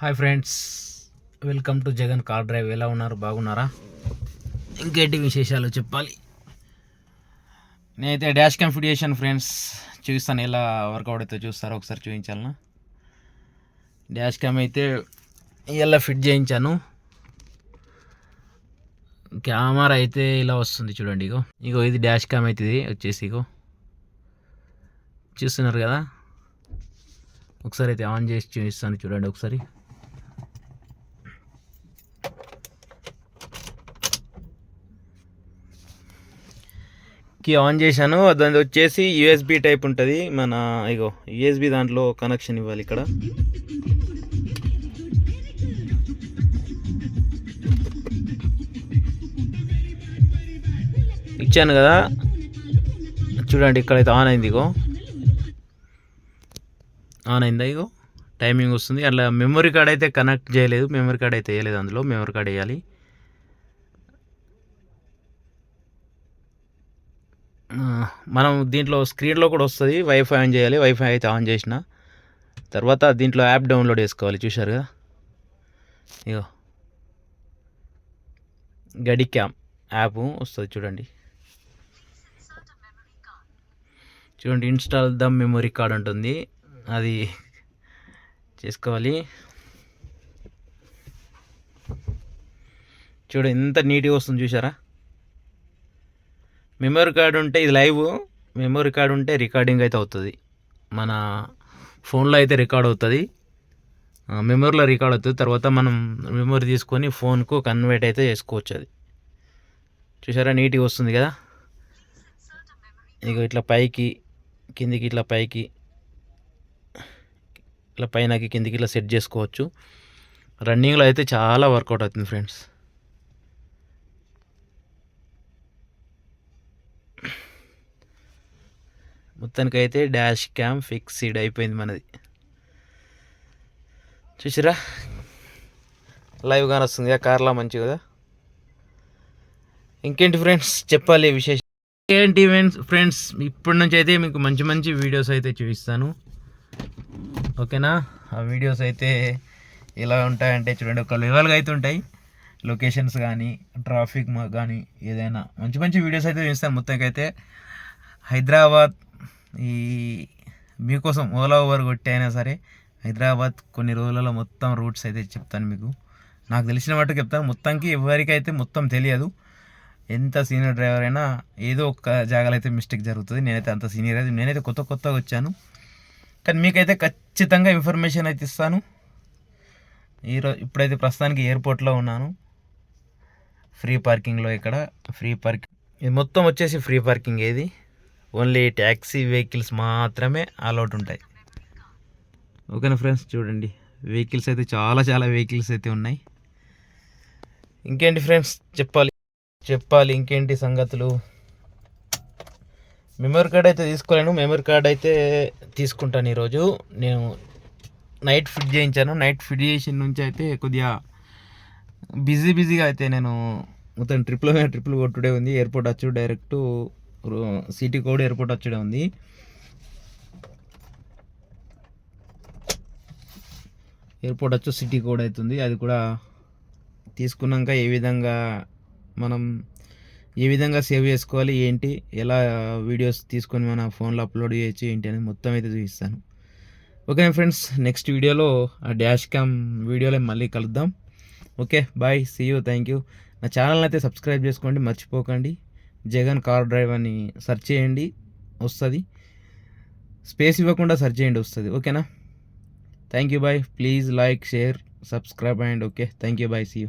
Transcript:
Hi friends welcome to Jagan car drive. ఎలా ఉన్నారు? బాగున్నారా? ఇంకేంటి విశేషాలు చెప్పాలి? నేనైతే డాష్ క్యామ్ ఫిట్ చేశాను ఫ్రెండ్స్ చూస్తాను ఎలా వర్కౌట్ అయితే చూస్తారో? ఒకసారి చూపించాలనా? డాష్ క్యామ్ అయితే ఇలా ఫిట్ చేయించాను? కెమెరా అయితే ఇలా వస్తుంది చూడండి ఇగో. ఇగో ఇది డాష్ క్యామ్ అవుతుంది వచ్చేసి ఇగో. చూస్తున్నారు కదా? ఒకసారి అయితే ఆన్ చేసి చూపిస్తాను చూడండి ఒకసారి. కి ఆన్ చేశాను. దాని వచ్చేసి యూఎస్బి టైప్ ఉంటుంది. మన ఇగో యూఎస్బి దాంట్లో కనెక్షన్ ఇవ్వాలి ఇక్కడ. ఇచ్చాను కదా. చూడండి ఇక్కడైతే ఆన్ అయింది ఇగో. ఆన్ అయిందా ఇగో? టైమింగ్ వస్తుంది. అట్లా మెమరీ కార్డ్ అయితే కనెక్ట్ చేయలేదు. మెమరీ కార్డ్ అయితే వేయలేదు అందులో. మెమరీ కార్డ్ వేయాలి. మనం దీంట్లో స్క్రీన్లో కూడా వస్తుంది. వైఫై ఆన్ చేయాలి. వైఫై అయితే ఆన్ చేసిన. తర్వాత దీంట్లో యాప్ డౌన్లోడ్ చేసుకోవాలి. చూశారు కదా? ఇగో. గడి క్యామ్ యాప్ వస్తుంది చూడండి. చూడండి ఇన్స్టాల్ ద మెమొరీ కార్డ్ ఉంటుంది అది చేసుకోవాలి. చూడండి ఎంత నీట్గా వస్తుంది చూసారా మెమరీ కార్డ్ ఉంటే ఇది లైవ్ మెమరీ కార్డ్ ఉంటే రికార్డింగ్ అయితే అవుతుంది. మన ఫోన్లో అయితే రికార్డ్ అవుతుంది. మెమరీలో రికార్డ్ అవుతుంది. తర్వాత మనం మెమరీ తీసుకొని ఫోన్కు కన్వర్ట్ అయితే చేసుకోవచ్చు అది. చూసారా? నీట్గా వస్తుంది కదా? ఇక ఇట్లా పైకి కిందికి ఇట్లా పైకి ఇట్లా పైనకి కిందికి ఇట్లా సెట్ చేసుకోవచ్చు. రన్నింగ్లో అయితే చాలా వర్కౌట్ అవుతుంది ఫ్రెండ్స్. మొత్తానికైతే డాష్ క్యామ్ ఫిక్స్డ్ అయిపోయింది మనది. చూసిరా? లైవ్ కానీ వస్తుంది కదా కార్లా మంచి కదా? ఇంకేంటి ఫ్రెండ్స్? చెప్పాలి విశేషం. ఏంటి ఫ్రెండ్స్ ఫ్రెండ్స్ ఇప్పటి నుంచి అయితే మీకు మంచి మంచి వీడియోస్ అయితే చూపిస్తాను. ఓకేనా? ఆ వీడియోస్ అయితే ఎలా ఉంటాయంటే చూడండి ఒక లెవెల్గా అయితే ఉంటాయి. లొకేషన్స్ కానీ ట్రాఫిక్ కానీ ఏదైనా మంచి మంచి వీడియోస్ అయితే చూపిస్తాను మొత్తంకి అయితే హైదరాబాద్ ఈ మీకోసం ఓలా ఓవర్ కొట్టి అయినా సరే హైదరాబాద్ కొన్ని రోజులలో మొత్తం రూట్స్ అయితే చెప్తాను మీకు. నాకు తెలిసిన మట్టుకు చెప్తాను. మొత్తానికి ఎవరికైతే మొత్తం తెలియదు ఎంత సీనియర్ డ్రైవర్ అయినా ఏదో ఒక జాగాలో అయితే మిస్టేక్ జరుగుతుంది. నేనైతే అంత సీనియర్ అయితే నేనైతే కొత్త కొత్తగా వచ్చాను. కానీ మీకైతే ఖచ్చితంగా ఇన్ఫర్మేషన్ అయితే ఇస్తాను. ఈరోజు ఇప్పుడైతే ప్రస్తుతానికి ఎయిర్పోర్ట్లో ఉన్నాను. ఫ్రీ పార్కింగ్లో ఇక్కడ ఫ్రీ పార్కింగ్. ఇది మొత్తం వచ్చేసి ఫ్రీ పార్కింగ్ ఏది? ఓన్లీ ట్యాక్సీ వెహికల్స్ మాత్రమే అలౌట్ ఉంటాయి. ఓకేనా ఫ్రెండ్స్? చూడండి. వెహికల్స్ అయితే చాలా చాలా వెహికల్స్ అయితే ఉన్నాయి. ఇంకేంటి ఫ్రెండ్స్? చెప్పాలి. చెప్పాలి ఇంకేంటి సంగతులు? మెమరీ కార్డ్ అయితే తీసుకోలేను. మెమరీ కార్డ్ అయితే తీసుకుంటాను ఈరోజు. నేను నైట్ ఫిట్ చేయించాను. నైట్ ఫిట్ చేసిన నుంచి అయితే కొద్దిగా బిజీ బిజీగా అయితే నేను మొత్తం ట్రిప్లో ట్రిప్లు కొట్టుడే ఉంది. ఎయిర్పోర్ట్ వచ్చు డైరెక్ట్ సిటీ కోడ్ ఎయిర్పోర్ట్ వచ్చడం ఉంది. ఎయిర్పోర్ట్ వచ్చి సిటీ కోడ్ అవుతుంది. అది కూడా తీసుకున్నాక ఏ విధంగా మనం ఏ విధంగా సేవ్ చేసుకోవాలి ఏంటి ఎలా వీడియోస్ తీసుకొని మన ఫోన్లో అప్లోడ్ చేయొచ్చు ఏంటి అని మొత్తం అయితే చూపిస్తాను. ఓకే ఫ్రెండ్స్ నెక్స్ట్ వీడియోలో ఆ డాష్ క్యామ్ వీడియోలో మళ్ళీ కలుద్దాం. Okay bye see you thank you. నా ఛానల్ అయితే సబ్స్క్రైబ్ చేసుకోండి మర్చిపోకండి. జగన్ కార్ డ్రైవ్ అని సెర్చ్ చేయండి వస్తుంది. స్పేస్ ఇవ్వకుండా సెర్చ్ చేయండి వస్తుంది. ఓకేనా? Thank you bye please like share subscribe and okay thank you bye see you